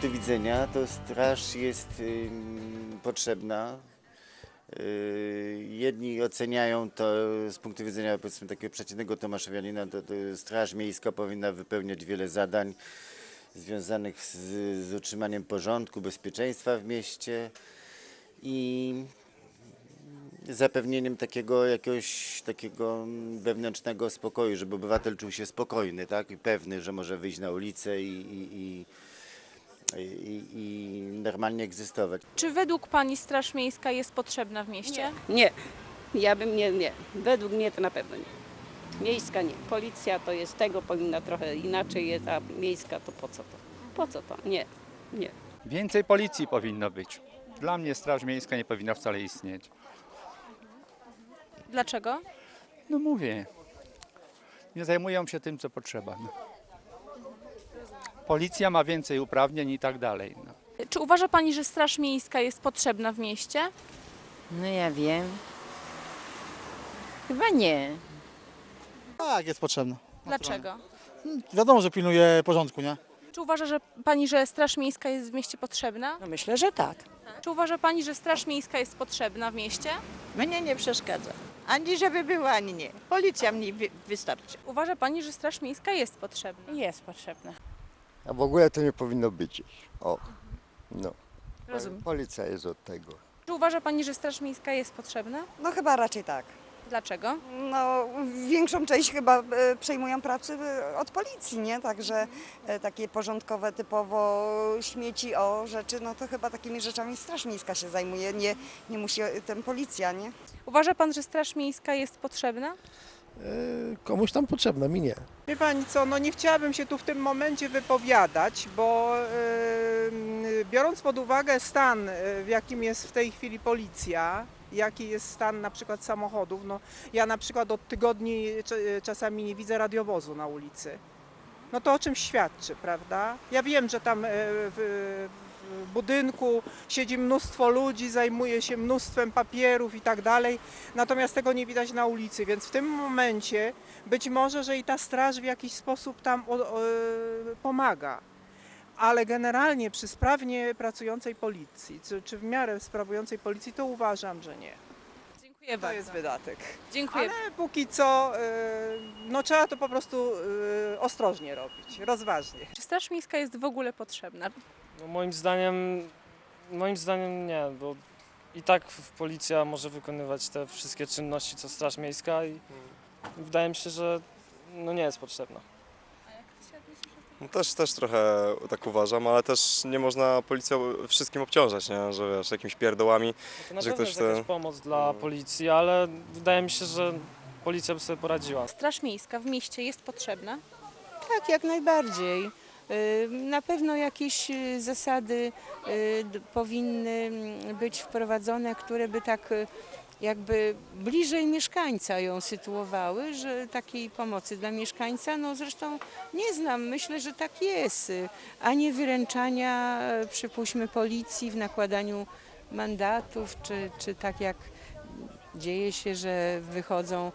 Punktu widzenia to straż jest potrzebna. Yy, Jedni oceniają to z punktu widzenia powiedzmy takiego przeciętnego Tomaszowianina, to, to straż miejska powinna wypełniać wiele zadań związanych z, z utrzymaniem porządku, bezpieczeństwa w mieście i zapewnieniem takiego jakiegoś takiego wewnętrznego spokoju, żeby obywatel czuł się spokojny, tak? I pewny, że może wyjść na ulicę i, i, i, i, i normalnie egzystować. Czy według Pani Straż Miejska jest potrzebna w mieście? Nie, ja bym nie, nie. Według mnie to na pewno nie. Miejska nie. Policja to jest tego, powinna trochę inaczej jest, a miejska to po co to? Po co to? Nie, nie. Więcej policji powinno być. Dla mnie Straż Miejska nie powinna wcale istnieć. Dlaczego? No mówię, nie zajmują się tym, co potrzeba. No. Policja ma więcej uprawnień i tak dalej. No. Czy uważa Pani, że Straż Miejska jest potrzebna w mieście? No ja wiem. Chyba nie. Tak, jest potrzebna. Dlaczego? Wiadomo, że pilnuje porządku, nie? Czy uważa że Pani, że Straż Miejska jest w mieście potrzebna? No myślę, że tak. Czy uważa Pani, że Straż Miejska jest potrzebna w mieście? Mnie nie przeszkadza. Ani żeby była, ani nie. Policja mi wy- wystarczy. Uważa Pani, że Straż Miejska jest potrzebna? Jest potrzebna. A w ogóle to nie powinno być. O, no. Rozumiem. Policja jest od tego. Czy uważa Pani, że Straż Miejska jest potrzebna? No chyba raczej tak. Dlaczego? No, większą część chyba e, przejmują pracy e, od policji, nie? Także e, takie porządkowe typowo śmieci, o rzeczy, no to chyba takimi rzeczami Straż Miejska się zajmuje, nie, nie musi e, ten policja, nie? Uważa Pan, że Straż Miejska jest potrzebna? Komuś tam potrzebna, mi nie. Wie pani co, no nie chciałabym się tu w tym momencie wypowiadać, bo e, biorąc pod uwagę stan, e, w jakim jest w tej chwili policja, jaki jest stan na przykład samochodów, no ja na przykład od tygodni cze- czasami nie widzę radiowozu na ulicy. No to o czym świadczy, prawda? Ja wiem, że tam e, w budynku siedzi mnóstwo ludzi, zajmuje się mnóstwem papierów i tak dalej, natomiast tego nie widać na ulicy, więc w tym momencie być może, że i ta straż w jakiś sposób tam pomaga. Ale generalnie przy sprawnie pracującej policji, czy, czy w miarę sprawującej policji, to uważam, że nie. Dziękuję To jest wydatek. Dziękuję. Ale póki co, y, no trzeba to po prostu y, ostrożnie robić, rozważnie. Czy Straż Miejska jest w ogóle potrzebna? No moim zdaniem, moim zdaniem nie, bo i tak policja może wykonywać te wszystkie czynności co Straż Miejska i wydaje mi się, że no nie jest potrzebna. No też, też trochę tak uważam, ale też nie można policją wszystkim obciążać, nie? że wiesz, jakimiś pierdołami. No to na Że pewno ktoś jest te- jakaś pomoc dla policji, ale wydaje mi się, że policja by sobie poradziła. Straż Miejska w mieście jest potrzebna? Tak, jak najbardziej. Na pewno jakieś y, zasady y, powinny mm, być wprowadzone, które by tak y, jakby bliżej mieszkańca ją sytuowały, że takiej pomocy dla mieszkańca, no zresztą nie znam, myślę, że tak jest, a nie wyręczania, przypuśćmy, policji w nakładaniu mandatów, czy, czy tak jak dzieje się, że wychodzą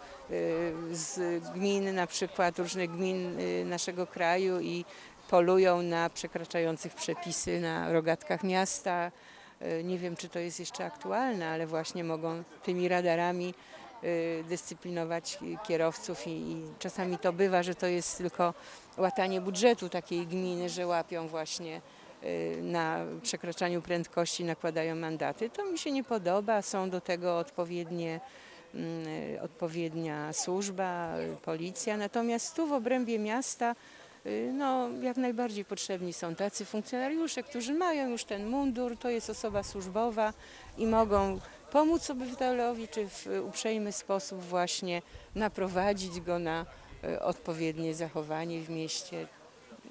z gmin, na przykład różnych gmin naszego kraju i polują na przekraczających przepisy na rogatkach miasta. Y, Nie wiem, czy to jest jeszcze aktualne, ale właśnie mogą tymi radarami y, dyscyplinować kierowców i, i czasami to bywa, że to jest tylko łatanie budżetu takiej gminy, że łapią właśnie y, na przekraczaniu prędkości nakładają mandaty. To mi się nie podoba, są do tego odpowiednie, mm, odpowiednia służba, policja. Natomiast tu w obrębie miasta no, jak najbardziej potrzebni są tacy funkcjonariusze, którzy mają już ten mundur, to jest osoba służbowa i mogą pomóc obywatelowi, czy w uprzejmy sposób właśnie naprowadzić go na y, odpowiednie zachowanie w mieście.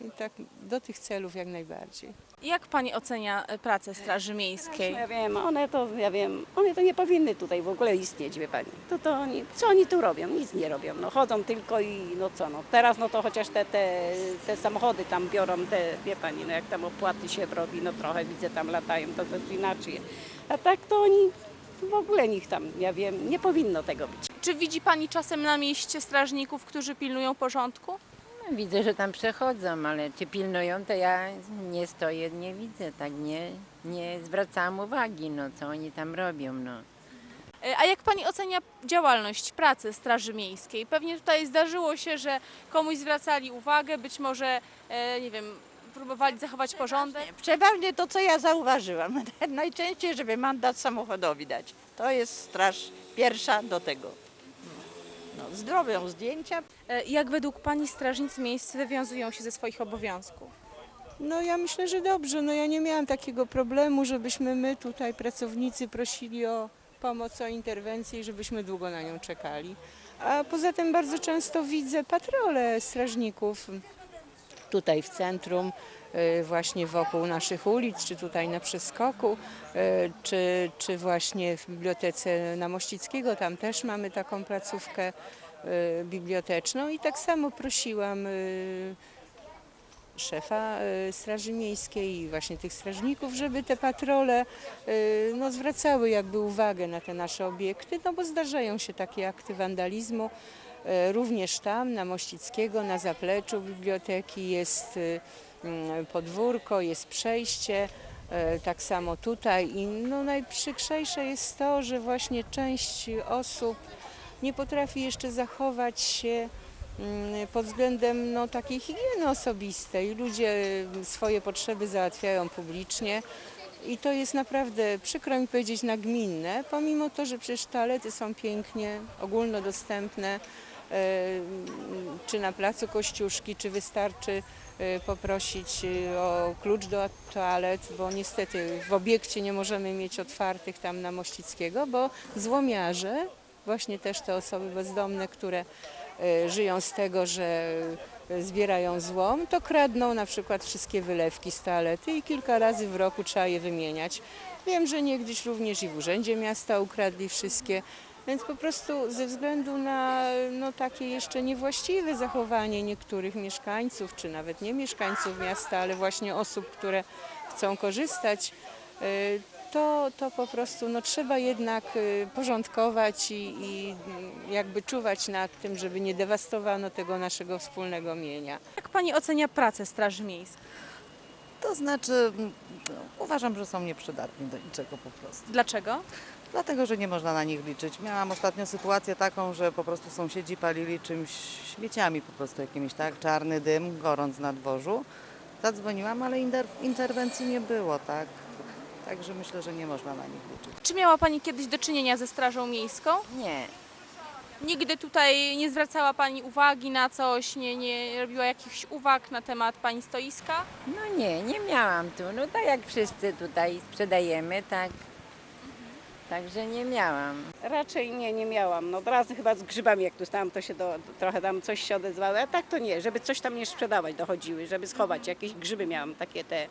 I tak do tych celów jak najbardziej. Jak Pani ocenia e, pracę Straży Miejskiej? Ja wiem, one to, ja wiem, one to nie powinny tutaj w ogóle istnieć, wie pani. To, to oni, co oni tu robią? Nic nie robią, no chodzą tylko i no co, no teraz no to chociaż te, te, te samochody tam biorą, te, wie pani, no jak tam opłaty się robi, no trochę widzę tam latają, to też inaczej. A tak to oni w ogóle nich tam, ja wiem, nie powinno tego być. Czy widzi Pani czasem na mieście strażników, którzy pilnują porządku? Widzę, że tam przechodzą, ale czy pilnują, to ja nie stoję, nie widzę, tak nie, nie zwracałam uwagi, no co oni tam robią, no. E, A jak pani ocenia działalność, pracę Straży Miejskiej? Pewnie tutaj zdarzyło się, że komuś zwracali uwagę, być może, e, nie wiem, próbowali zachować porządek. Przeważnie to, co ja zauważyłam. Najczęściej, żeby mandat samochodowi dać. To jest straż pierwsza do tego. No, zdrowią zdjęcia. E, Jak według pani strażnicy miejscy wywiązują się ze swoich obowiązków? No ja myślę, że dobrze. No ja nie miałam takiego problemu, żebyśmy my tutaj pracownicy prosili o pomoc, o interwencję i żebyśmy długo na nią czekali. A poza tym bardzo często widzę patrole strażników tutaj w centrum, y, właśnie wokół naszych ulic, czy tutaj na przeskoku, y, czy, czy właśnie w bibliotece na Mościckiego, tam też mamy taką placówkę y, biblioteczną i tak samo prosiłam szefa Straży Miejskiej i właśnie tych strażników, żeby te patrole no, zwracały jakby uwagę na te nasze obiekty, no bo zdarzają się takie akty wandalizmu. Y, Również tam, na Mościckiego, na zapleczu biblioteki jest y, mm, podwórko, jest przejście, y, tak samo tutaj. I no, najprzykrzejsze jest to, że właśnie część osób nie potrafi jeszcze zachować się mm, pod względem no, takiej higieny osobistej. Ludzie swoje potrzeby załatwiają publicznie. I to jest naprawdę, przykro mi powiedzieć, nagminne, pomimo to, że przecież toalety są pięknie, ogólnodostępne, e, czy na placu Kościuszki, czy wystarczy e, poprosić e, o klucz do toalet, bo niestety w obiekcie nie możemy mieć otwartych tam na Mościckiego, bo złomiarze, właśnie też te osoby bezdomne, które żyją z tego, że zbierają złom, to kradną na przykład wszystkie wylewki z toalety i kilka razy w roku trzeba je wymieniać. Wiem, że niegdyś również i w Urzędzie Miasta ukradli wszystkie, więc po prostu ze względu na no, takie jeszcze niewłaściwe zachowanie niektórych mieszkańców, czy nawet nie mieszkańców miasta, ale właśnie osób, które chcą korzystać, e, to, to po prostu no, trzeba jednak y, porządkować i, i jakby czuwać nad tym, żeby nie dewastowano tego naszego wspólnego mienia. Jak pani ocenia pracę Straży Miejskiej? To znaczy, uważam, że są nieprzydatni do niczego po prostu. Dlaczego? Dlatego, że nie można na nich liczyć. Miałam ostatnio sytuację taką, że po prostu sąsiedzi palili czymś, śmieciami po prostu jakimiś, tak? Czarny dym, gorąc na dworzu. Zadzwoniłam, ale inter- interwencji nie było, tak? Także myślę, że nie można na nich liczyć. Czy miała pani kiedyś do czynienia ze Strażą Miejską? Nie, Nigdy tutaj nie zwracała pani uwagi na coś, nie, nie robiła jakichś uwag na temat pani stoiska? no nie, nie miałam tu. No tak jak wszyscy tutaj sprzedajemy, tak. Także nie miałam. Raczej nie, nie miałam. No raz chyba z grzybami, jak tu stałam, to się do, trochę tam coś się odezwało, a tak to nie, żeby coś tam nie sprzedawać dochodziły, żeby schować. Jakieś grzyby miałam takie te,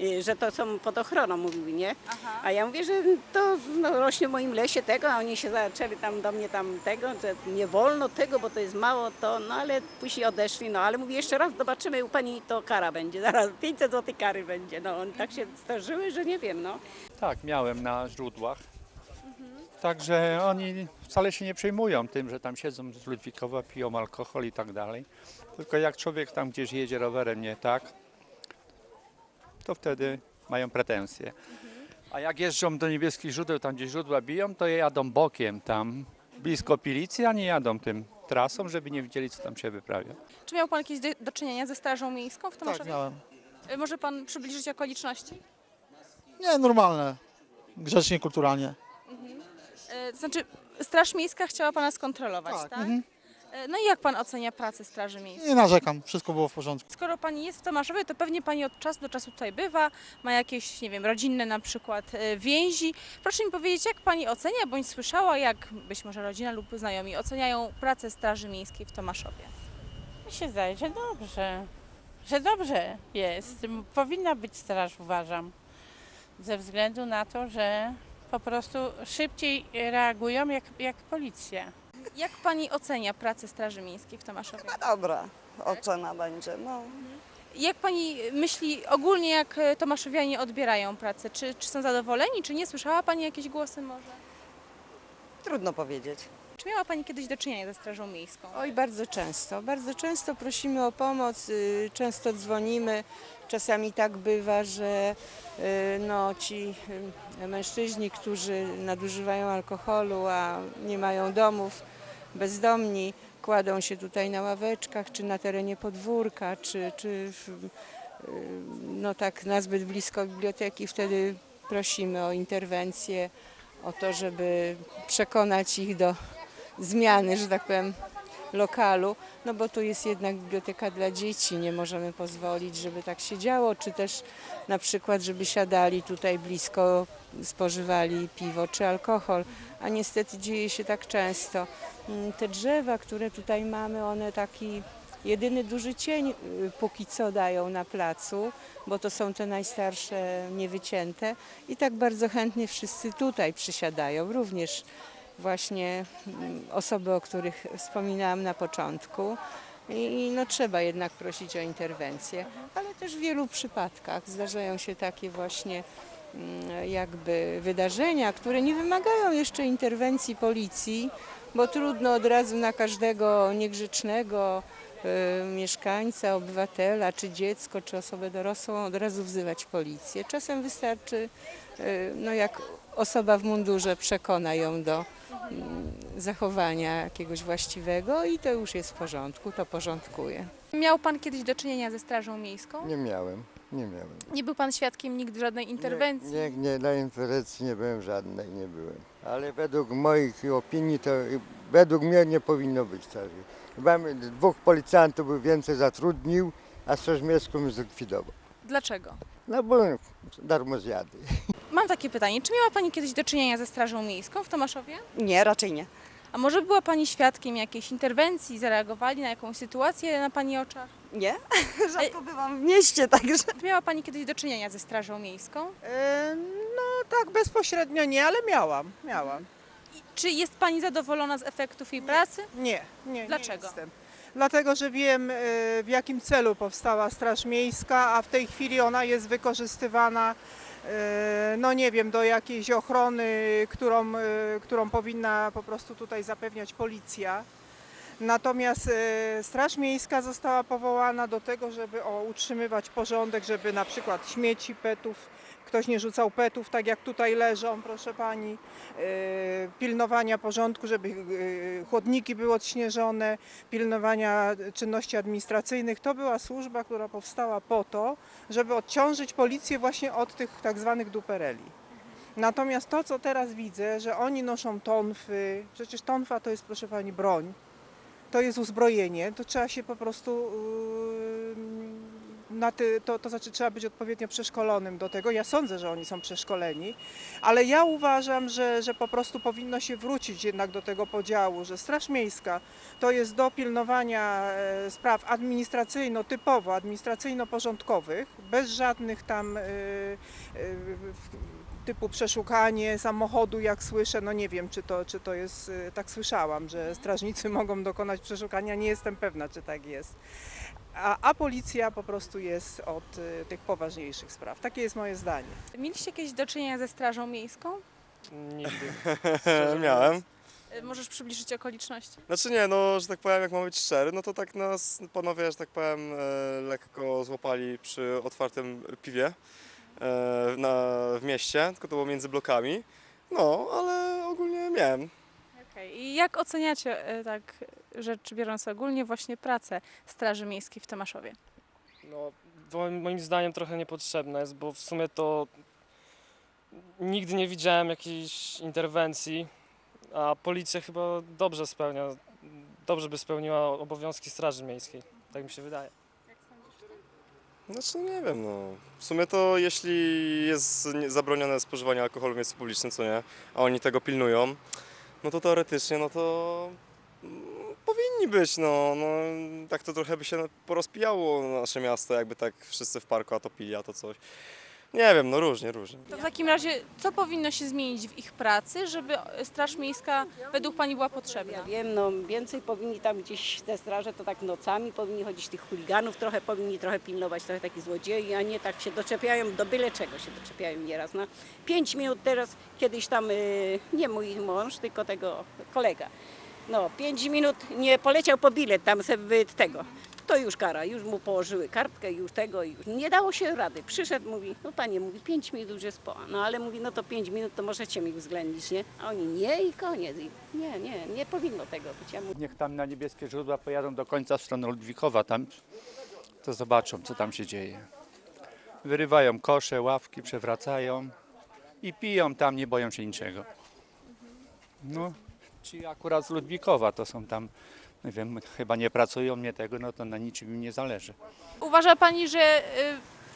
y, że to są pod ochroną, mówiły, nie? A ja mówię, że to no, rośnie w moim lesie tego, a oni się zaczęli tam do mnie tam tego, że nie wolno tego, bo to jest mało, to no ale później odeszli, no ale mówię jeszcze raz, zobaczymy u pani to kara będzie, zaraz 500 zł kary będzie. No oni tak się starzyły, że nie wiem, no. Tak, miałem na źródłach. Także oni wcale się nie przejmują tym, że tam siedzą z Ludwikowa, piją alkohol i tak dalej. Tylko jak człowiek tam gdzieś jedzie rowerem nie tak, to wtedy mają pretensje. A jak jeżdżą do niebieskich źródeł, tam gdzie źródła biją, to jadą bokiem tam, blisko Pilicy, a nie jadą tym trasą, żeby nie widzieli, co tam się wyprawia. Czy miał pan jakieś do, do czynienia ze Strażą Miejską w Tak, Tomaszowie? miałem. Y, Może pan przybliżyć okoliczności? Nie, normalne. Grzecznie, kulturalnie. To znaczy, Straż Miejska chciała pana skontrolować, tak? mhm. Y, No i jak pan ocenia pracę Straży Miejskiej? Nie narzekam, wszystko było w porządku. Skoro pani jest w Tomaszowie, to pewnie pani od czasu do czasu tutaj bywa, ma jakieś, nie wiem, rodzinne na przykład y, więzi. Proszę mi powiedzieć, jak pani ocenia, bądź słyszała, jak być może rodzina lub znajomi oceniają pracę Straży Miejskiej w Tomaszowie? Mi się zdaje, że dobrze. Że dobrze jest. Powinna być straż, uważam. Ze względu na to, że po prostu szybciej reagują jak, jak policja. Jak pani ocenia pracę Straży Miejskiej w Tomaszowie? Dobra ocena będzie, no. Jak pani myśli ogólnie, jak tomaszowianie odbierają pracę? Czy, czy są zadowoleni, czy nie? Słyszała pani jakieś głosy może? Trudno powiedzieć. Czy miała Pani kiedyś do czynienia ze Strażą Miejską? Oj, bardzo często. Bardzo często prosimy o pomoc, y, często dzwonimy. Czasami tak bywa, że y, no, ci y, mężczyźni, którzy nadużywają alkoholu, a nie mają domów, bezdomni, kładą się tutaj na ławeczkach, czy na terenie podwórka, czy, czy y, no tak nazbyt blisko biblioteki. Wtedy prosimy o interwencję, o to, żeby przekonać ich do zmiany, że tak powiem, lokalu, no bo tu jest jednak biblioteka dla dzieci, nie możemy pozwolić, żeby tak się działo, czy też na przykład, żeby siadali tutaj blisko, spożywali piwo czy alkohol, a niestety dzieje się tak często. Mm, Te drzewa, które tutaj mamy, one taki jedyny duży cień y, póki co dają na placu, bo to są te najstarsze niewycięte. I tak bardzo chętnie wszyscy tutaj przysiadają, również właśnie mm, osoby, o których wspominałam na początku. I no, trzeba jednak prosić o interwencję, ale też w wielu przypadkach zdarzają się takie właśnie mm, jakby wydarzenia, które nie wymagają jeszcze interwencji policji, bo trudno od razu na każdego niegrzecznego y, mieszkańca, obywatela, czy dziecko, czy osobę dorosłą od razu wzywać policję. Czasem wystarczy, y, no jak osoba w mundurze przekona ją do zachowania jakiegoś właściwego i to już jest w porządku, to porządkuje. Miał Pan kiedyś do czynienia ze Strażą Miejską? Nie miałem, nie miałem. Nie był Pan świadkiem nigdy żadnej interwencji? Nie, nie, nie, na interwencji nie byłem żadnej, nie byłem. Ale według moich opinii to według mnie nie powinno być straży. Dwóch policjantów by więcej zatrudnił, a straż miejską zlikwidował. Dlaczego? No bo darmo zjady. Mam takie pytanie. Czy miała Pani kiedyś do czynienia ze Strażą Miejską w Tomaszowie? Nie, raczej nie. A może była Pani świadkiem jakiejś interwencji, zareagowali na jakąś sytuację na Pani oczach? Nie? Rzadko bywam w mieście, także... Czy miała Pani kiedyś do czynienia ze Strażą Miejską? E, No tak bezpośrednio nie, ale miałam, miałam. Czy jest Pani zadowolona z efektów jej pracy? Nie, nie. Dlaczego? Nie jestem. Dlatego, że wiem e, w jakim celu powstała Straż Miejska, a w tej chwili ona jest wykorzystywana, e, no nie wiem, do jakiejś ochrony, którą, e, którą powinna po prostu tutaj zapewniać policja. Natomiast e, Straż Miejska została powołana do tego, żeby o, utrzymywać porządek, żeby na przykład śmieci petów, ktoś nie rzucał petów, tak jak tutaj leżą, proszę pani, e, pilnowania porządku, żeby e, chłodniki były odśnieżone, pilnowania czynności administracyjnych. To była służba, która powstała po to, żeby odciążyć policję właśnie od tych tak zwanych dupereli. Natomiast to, co teraz widzę, że oni noszą tonfy, przecież tonfa to jest, proszę pani, broń, to jest uzbrojenie, to trzeba się po prostu yy, na ty, to, to znaczy trzeba być odpowiednio przeszkolonym do tego. Ja sądzę, że oni są przeszkoleni, ale ja uważam, że, że po prostu powinno się wrócić jednak do tego podziału, że Straż Miejska to jest do pilnowania e, spraw administracyjno, typowo administracyjno-porządkowych, bez żadnych tam e, e, typu przeszukanie samochodu, jak słyszę, no nie wiem, czy to, czy to jest, tak słyszałam, że strażnicy mogą dokonać przeszukania, nie jestem pewna, czy tak jest. A, a policja po prostu jest od y, tych poważniejszych spraw. Takie jest moje zdanie. Mieliście kiedyś do czynienia ze Strażą Miejską? Nigdy. Miałem. Y, Możesz przybliżyć okoliczności? Znaczy nie, no, że tak powiem, jak mam być szczery, no to tak nas panowie, że tak powiem, e, lekko złapali przy otwartym piwie e, na, w mieście, tylko to było między blokami. No, ale ogólnie miałem. Okej. I jak oceniacie, y, tak rzecz biorąc ogólnie, właśnie pracę Straży Miejskiej w Tomaszowie? No, moim- moim zdaniem trochę niepotrzebne jest, bo w sumie to nigdy nie widziałem jakiejś interwencji, a policja chyba dobrze spełnia, dobrze by spełniła obowiązki Straży Miejskiej. Tak mi się wydaje. Znaczy no nie wiem, no. W sumie to jeśli jest nie- zabronione spożywanie alkoholu w miejscu publicznym, co nie, a oni tego pilnują, no to teoretycznie, no to mm, powinni być, no, no. Tak to trochę by się porozpijało nasze miasto, jakby tak wszyscy w parku a to pili, a to coś. Nie wiem, no różnie, różnie. To w takim razie, co powinno się zmienić w ich pracy, żeby Straż Miejska według Pani była potrzebna? Ja wiem, no więcej powinni tam gdzieś te straże, to tak nocami powinni chodzić tych chuliganów, trochę powinni trochę pilnować, trochę takich złodziei, a nie tak się doczepiają, do byle czego się doczepiają nieraz. Na pięć minut teraz, kiedyś tam, y, nie mój mąż, tylko tego kolega, No, pięć minut nie poleciał po bilet tam sobie tego. To już kara, już mu położyły kartkę, już tego, już nie dało się rady. Przyszedł, mówi, no panie, mówi, pięć minut już jest po. No ale mówi, no to pięć minut to możecie mi uwzględnić, nie? A oni nie i koniec. I nie, nie, nie powinno tego być. Ja mówię, Niech tam na niebieskie źródła pojadą do końca w stronę Ludwikowa, tam to zobaczą, co tam się dzieje. Wyrywają kosze, ławki, przewracają i piją tam, nie boją się niczego. No, ci akurat z Ludwikowa to są tam, nie wiem, chyba nie pracują, nie tego, no to na niczym im nie zależy. Uważa Pani, że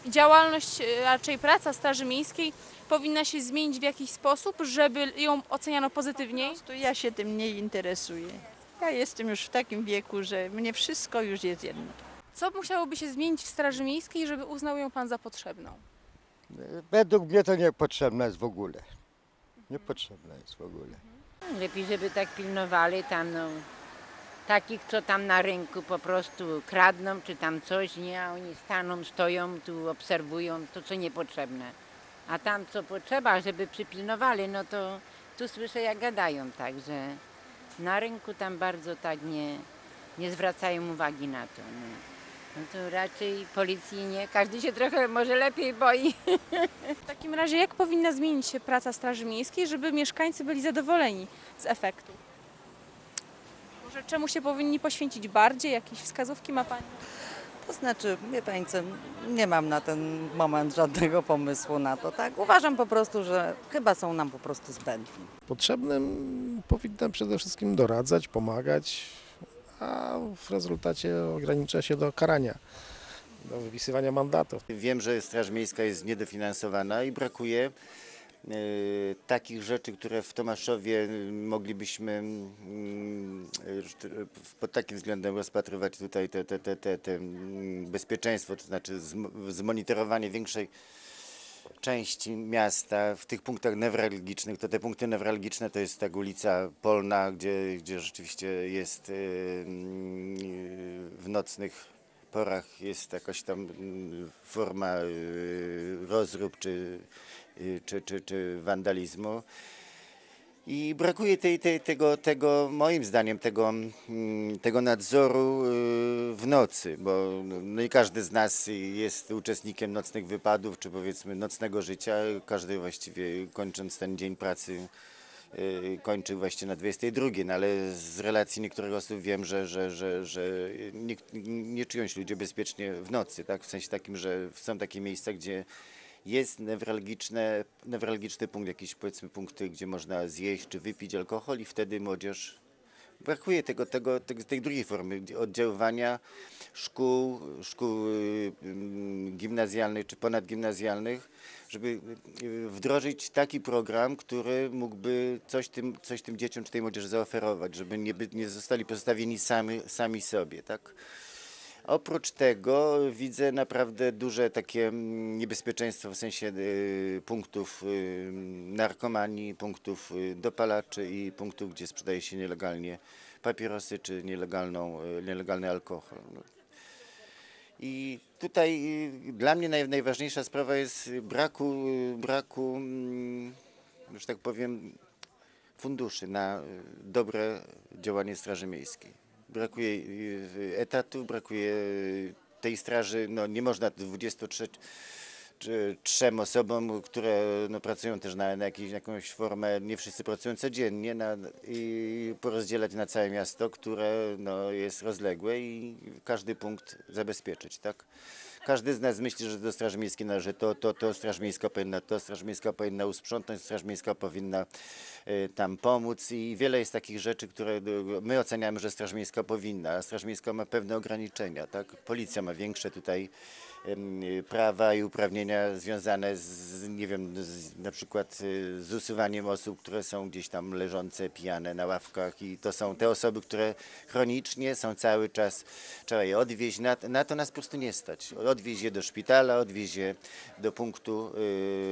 y, działalność, y, raczej praca Straży Miejskiej powinna się zmienić w jakiś sposób, żeby ją oceniano pozytywniej? To ja się tym nie interesuję. Ja jestem już w takim wieku, że mnie wszystko już jest jedno. Co musiałoby się zmienić w Straży Miejskiej, żeby uznał ją Pan za potrzebną? Według mnie to niepotrzebne jest w ogóle. Niepotrzebne jest w ogóle. Lepiej, żeby tak pilnowali tam, no, takich, co tam na rynku po prostu kradną, czy tam coś, nie, a oni staną, stoją, tu obserwują to, co niepotrzebne. A tam, co potrzeba, żeby przypilnowali, no to tu słyszę, jak gadają, także na rynku tam bardzo tak nie, nie zwracają uwagi na to. No. no to raczej policji nie, każdy się trochę może lepiej boi. W takim razie jak powinna zmienić się praca Straży Miejskiej, żeby mieszkańcy byli zadowoleni z efektu? Może czemu się powinni poświęcić bardziej? Jakieś wskazówki ma Pani? To znaczy, wie Pani co, nie mam na ten moment żadnego pomysłu na to, tak? Uważam po prostu, że chyba są nam po prostu zbędni. Potrzebnym powinna przede wszystkim doradzać, pomagać, a w rezultacie ogranicza się do karania, do wypisywania mandatów. Wiem, że Straż Miejska jest niedofinansowana i brakuje takich rzeczy, które w Tomaszowie e, moglibyśmy mm, e, pod takim względem rozpatrywać tutaj te, te, te, te, te mm, bezpieczeństwo, to znaczy zm- zmonitorowanie większej części miasta w tych punktach newralgicznych, to te punkty newralgiczne to jest tak ulica Polna, gdzie, gdzie rzeczywiście jest mm, w nocnych porach jest jakaś tam mm, forma y, rozrób czy, y, czy, czy, czy wandalizmu. I brakuje tej, tej, tego, tego, moim zdaniem, tego, mm, tego nadzoru y, w nocy, bo no nie każdy z nas jest uczestnikiem nocnych wypadów, czy powiedzmy nocnego życia. Każdy właściwie kończąc ten dzień pracy kończy właśnie na 22, no ale z relacji niektórych osób wiem, że, że, że, że nie, nie czują się ludzie bezpiecznie w nocy, tak? w sensie takim, że są takie miejsca, gdzie jest newralgiczny punkt, jakieś powiedzmy punkty, gdzie można zjeść czy wypić alkohol i wtedy młodzież brakuje tego, tego, tego, tej drugiej formy oddziaływania szkół, szkół y, gimnazjalnych czy ponadgimnazjalnych, żeby y, wdrożyć taki program, który mógłby coś tym, coś tym dzieciom czy tej młodzieży zaoferować, żeby nie, nie zostali pozostawieni sami, sami sobie, tak? Oprócz tego widzę naprawdę duże takie mm, niebezpieczeństwo w sensie y, punktów y, narkomanii, punktów y, dopalaczy i punktów, gdzie sprzedaje się nielegalnie papierosy czy nielegalną, nielegalny alkohol. No. I tutaj dla mnie naj, najważniejsza sprawa jest braku, braku, mm, że tak powiem, funduszy na dobre działanie Straży Miejskiej. Brakuje y, etatu, brakuje y, tej straży, no nie można 23 czy trzem osobom, które no, pracują też na, na jakiejś, jakąś formę, nie wszyscy pracują codziennie, na, i porozdzielać na całe miasto, które no, jest rozległe i każdy punkt zabezpieczyć, tak? Każdy z nas myśli, że do Straży Miejskiej należy to, to, to, Straż Miejska powinna to, Straż Miejska powinna usprzątnąć, Straż Miejska powinna y, tam pomóc i wiele jest takich rzeczy, które y, my oceniamy, że Straż Miejska powinna, a Straż Miejska ma pewne ograniczenia, tak? Policja ma większe tutaj prawa i uprawnienia związane z, nie wiem, z, na przykład y, z usuwaniem osób, które są gdzieś tam leżące, pijane na ławkach i to są te osoby, które chronicznie są cały czas, trzeba je odwieźć, na, na to nas po prostu nie stać. Odwieźć je do szpitala, odwieźć je do punktu,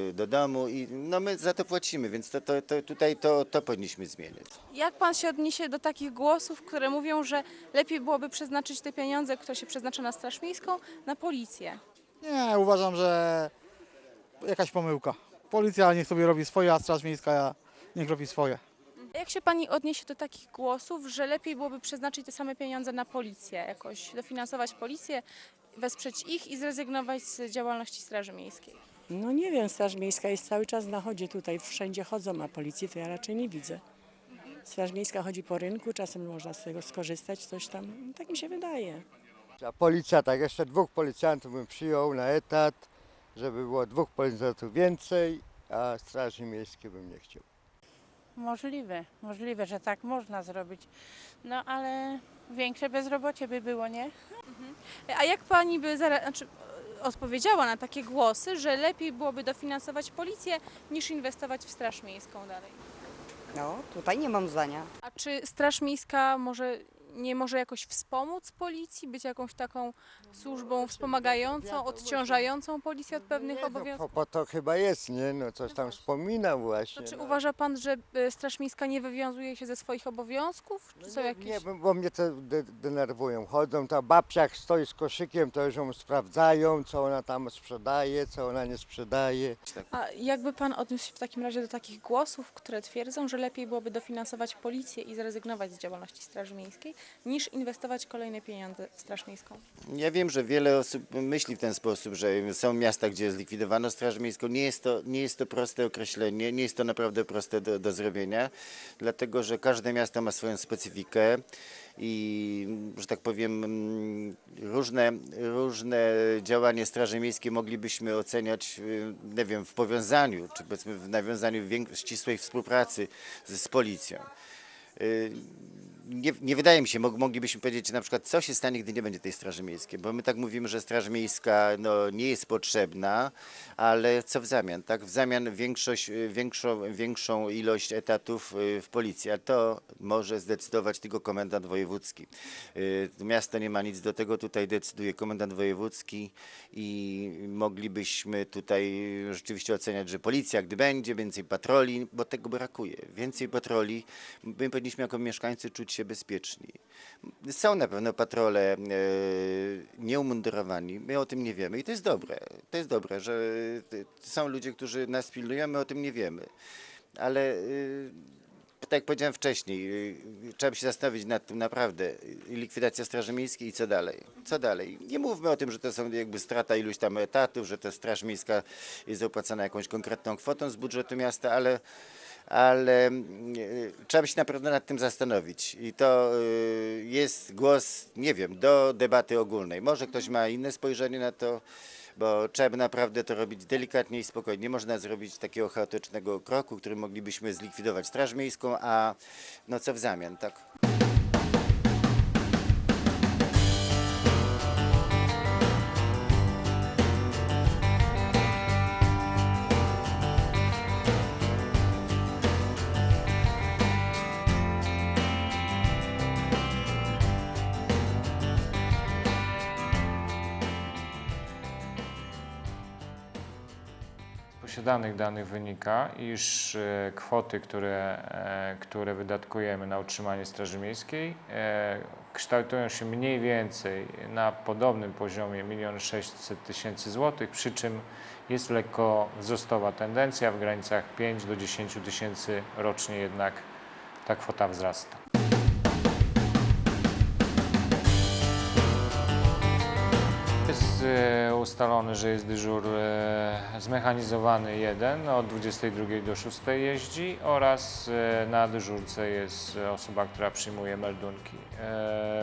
y, do domu i no my za to płacimy, więc to, to, to tutaj to, to powinniśmy zmienić. Jak Pan się odniesie do takich głosów, które mówią, że lepiej byłoby przeznaczyć te pieniądze, które się przeznacza na Straż Miejską, na policję? Nie, uważam, że jakaś pomyłka. Policja niech sobie robi swoje, a Straż Miejska niech robi swoje. A Jak się pani odniesie do takich głosów, że lepiej byłoby przeznaczyć te same pieniądze na policję, jakoś dofinansować policję, wesprzeć ich i zrezygnować z działalności Straży Miejskiej? No nie wiem, Straż Miejska jest cały czas na chodzie tutaj, wszędzie chodzą, a policji to ja raczej nie widzę. Straż Miejska chodzi po rynku, czasem można z tego skorzystać, coś tam, tak mi się wydaje. A policja, tak, jeszcze dwóch policjantów bym przyjął na etat, żeby było dwóch policjantów więcej, a straży miejskiej bym nie chciał. Możliwe, możliwe, że tak można zrobić. No ale większe bezrobocie by było, nie? A jak pani by zare- znaczy, odpowiedziała na takie głosy, że lepiej byłoby dofinansować policję niż inwestować w Straż Miejską dalej? No, tutaj nie mam zdania. A czy Straż Miejska może nie może jakoś wspomóc policji, być jakąś taką służbą wspomagającą, odciążającą policję od pewnych Po, obowiązków? po to chyba jest, nie? No coś tam wspominał To właśnie. czy no. uważa pan, że e, Straż Miejska nie wywiązuje się ze swoich obowiązków? Czy są nie, jakieś... nie, bo- bo mnie to de denerwują. Chodzą, ta babcia jak stoi z koszykiem, to już ją sprawdzają, co ona tam sprzedaje, co ona nie sprzedaje. A jakby pan odniósł się w takim razie do takich głosów, które twierdzą, że lepiej byłoby dofinansować policję i zrezygnować z działalności Straży Miejskiej, niż inwestować kolejne pieniądze w Straż Miejską? Ja wiem, że wiele osób myśli w ten sposób, że są miasta, gdzie zlikwidowano Straż Miejską. Nie jest to, nie jest to proste określenie, nie jest to naprawdę proste do, do zrobienia, dlatego że każde miasto ma swoją specyfikę i, że tak powiem, różne, różne działania Straży Miejskiej moglibyśmy oceniać, y, nie wiem, w powiązaniu, czy powiedzmy w nawiązaniu ścisłej współpracy z, z policją. Y, nie, nie wydaje mi się, mog- moglibyśmy powiedzieć na przykład, co się stanie, gdy nie będzie tej Straży Miejskiej, bo my tak mówimy, że Straż Miejska no, nie jest potrzebna, ale co w zamian, tak? W zamian większość, y, większą, większą ilość etatów y, w policji, a to może zdecydować tylko komendant wojewódzki. Miasto nie ma nic do tego, tutaj decyduje komendant wojewódzki i moglibyśmy tutaj rzeczywiście oceniać, że policja, gdy będzie, więcej patroli, bo tego brakuje, więcej patroli, my powinniśmy jako mieszkańcy czuć się bezpieczni. Są na pewno patrole e, nieumundurowani, my o tym nie wiemy i to jest dobre, to jest dobre, że e, są ludzie, którzy nas pilnują, my o tym nie wiemy, ale e, tak jak powiedziałem wcześniej, trzeba się zastanowić nad tym naprawdę, likwidacja Straży Miejskiej i co dalej. Co dalej? Nie mówmy o tym, że to są jakby strata iluś tam etatów, że ta Straż Miejska jest opłacana jakąś konkretną kwotą z budżetu miasta, ale, ale y, trzeba by się naprawdę nad tym zastanowić. I to y, jest głos, nie wiem, do debaty ogólnej. Może ktoś ma inne spojrzenie na to, bo trzeba naprawdę to robić delikatnie i spokojnie. Nie można zrobić takiego chaotycznego kroku, którym moglibyśmy zlikwidować Straż Miejską, a no co w zamian, tak? Posiadanych danych wynika, iż e, kwoty, które, e, które wydatkujemy na utrzymanie Straży Miejskiej, e, kształtują się mniej więcej na podobnym poziomie 1 600 tysięcy złotych, przy czym jest lekko wzrostowa tendencja, w granicach 5 do 10 tysięcy rocznie jednak ta kwota wzrasta. Jest e, ustalony, że jest dyżur e, zmechanizowany jeden od 22 do 6 jeździ oraz e, na dyżurce jest osoba, która przyjmuje meldunki.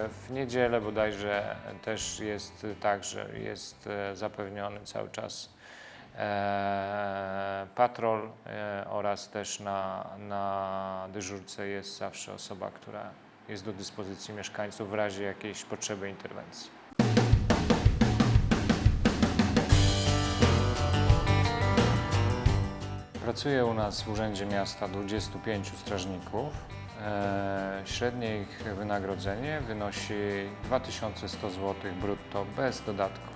W niedzielę bodajże też jest tak, że jest zapewniony cały czas patrol oraz też na, na dyżurce jest zawsze osoba, która jest do dyspozycji mieszkańców w razie jakiejś potrzeby interwencji. Pracuje u nas w Urzędzie Miasta 25 strażników. E, Średnie ich wynagrodzenie wynosi 2100 zł brutto bez dodatku.